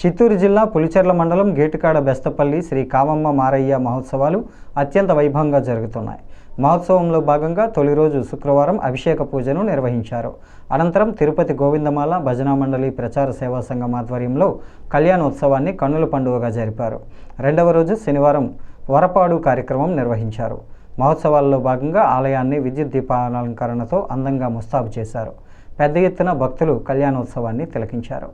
చిత్తూరు జిల్లా పులిచెర్ల మండలం గేటుకాడ బెస్తపల్లి శ్రీ కామమ్మ మారయ్య మహోత్సవాలు అత్యంత వైభవంగా జరుగుతున్నాయి. మహోత్సవంలో భాగంగా తొలి రోజు శుక్రవారం అభిషేక పూజను నిర్వహించారు. అనంతరం తిరుపతి గోవిందమాల భజనా మండలి ప్రచార సేవా సంఘం ఆధ్వర్యంలో కళ్యాణోత్సవాన్ని కన్నుల పండుగగా జరిపారు. రెండవ రోజు శనివారం వరపాడు కార్యక్రమం నిర్వహించారు. మహోత్సవాల్లో భాగంగా ఆలయాన్ని విద్యుత్ దీపాలంకరణతో అందంగా ముస్తాబు చేశారు. పెద్ద ఎత్తున భక్తులు కళ్యాణోత్సవాన్ని తిలకించారు.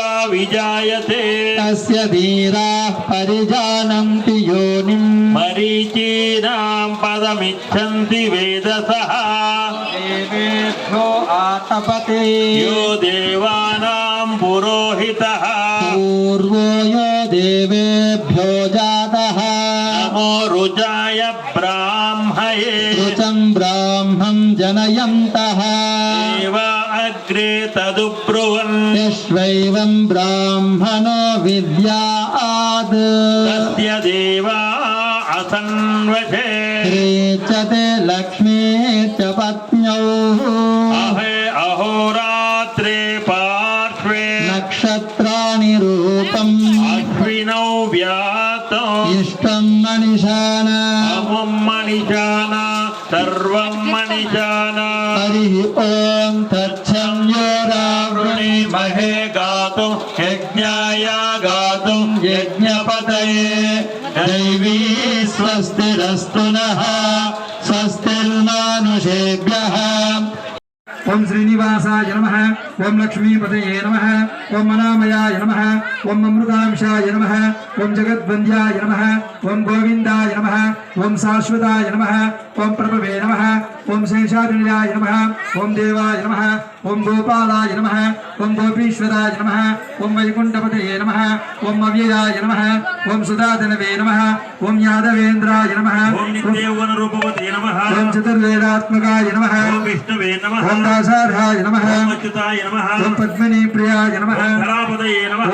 विजायते। तस्य धीराः परिजानन्ति योनिम्। मरीचीनां पदमिच्छन्ति वेदसः। देवेभ्यो आतपते। यो देवानां पुरोहितः। पूर्वो यो देवेभ्यो जातः। नमो रुजाय ब्राह्मये। ऋचं ब्राह्मं जनयन्तः। देव అగ్రే తదుబ్రువన్ విశ్వైవం బ్రాహ్మణో విద్యాద్ తస్య దేవా అసన్వశే రేచతే లక్ష్మీ చ పత్న్యౌ అహే అహోరాత్రే పార్శ్వే నక్షత్రాణి రూపం అశ్వినౌ వ్యాతం ఇష్టం మనిషానా అహం మనిషానా सर्वं मणिजाना। हरिः ॐ तच्छं यो रावृणीमहे दैवी स्वस्तिरस्तु नः स्वस्तिर्मानुषेभ्यः। ॐ श्रीनिवासाय नमः ॐ लक्ष्मीपतये नमः ॐ मनामयाय नमः। ఓం అమృతాంశాయ నమ ఓం జగద్వంద్యాయ నమ ఓం గోవిందాయ నమ ఓం శాశ్వతాయ నమ ఓం ప్రభవే నమ ఓం శేషాదిన్యాయ నమ ఓం దేవాయ నమ ఓం గోపాలాయ నమ ఓం గోపీశ్వరాయ నమ ఓం వైకుంఠపతయే నమ ఓం అవ్యయాయ నమ ఓం సుధాధనవే నమ ఓం యాదవేంద్రాయ నమ ఓం చతుర్వేదాత్మకాయ నమ ఓం దాసార్హాయ నమ ఓం పద్మిని ప్రియాయ నమ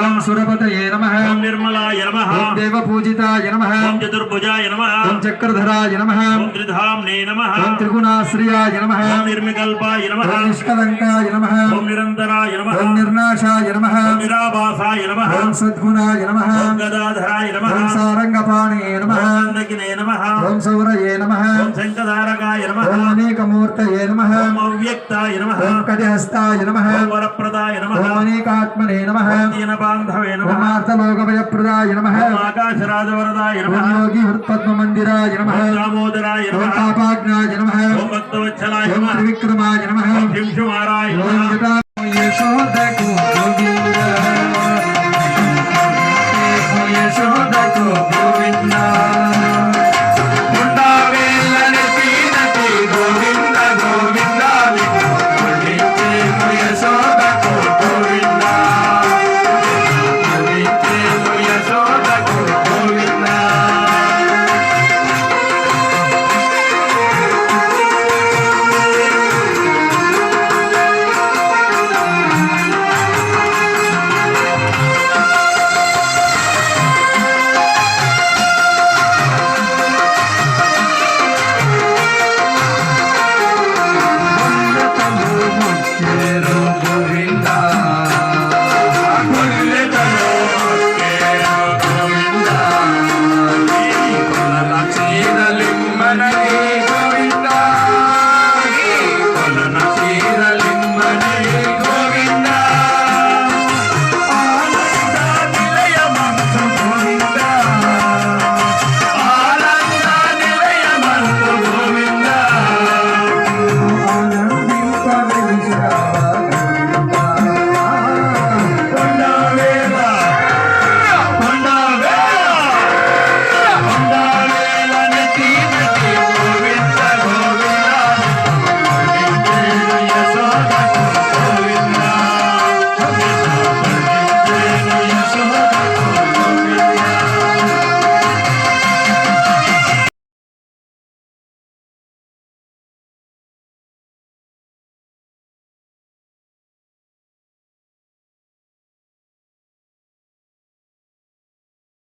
ఓం సుర भगवतये नमः ॐ निर्मलाय नमः ॐ देवपूजिताय नमः ॐ चतुर्भुजाय नमः ॐ चक्रधराय नमः ॐ त्रिधाम्ने नमः ॐ त्रिगुणाश्रियाय नमः ॐ निर्विकल्पाय नमः ॐ निष्कलङ्काय नमः ॐ निरन्तराय नमः ॐ निर्नाशाय नमः ॐ निराभासाय नमः ॐ सद्गुणाय नमः ॐ गदाधराय नमः ॐ सारङ्गपाणये नमः ॐ नमः ॐ सौरये नमः ॐ शङ्खधारकाय नमः ॐ ఏకమూర్తయే నమ వ్యక్తాయ నమ కటిహస్తాయ నమ వరప్రదాయ నమ అనేకాత్మనే నమ దీనబాంధవే నమ మార్తలోకభయప్రదాయ నమ ఆకాశరాజవరదాయ నమ యోగి హృత్పద్మమందిరాయ నమ దామోదరాయ నమ తాపాజ్ఞాయ నమ భక్తవత్సలాయ నమ త్రివిక్రమాయ నమ భీంషుమారాయ నమ Thank you.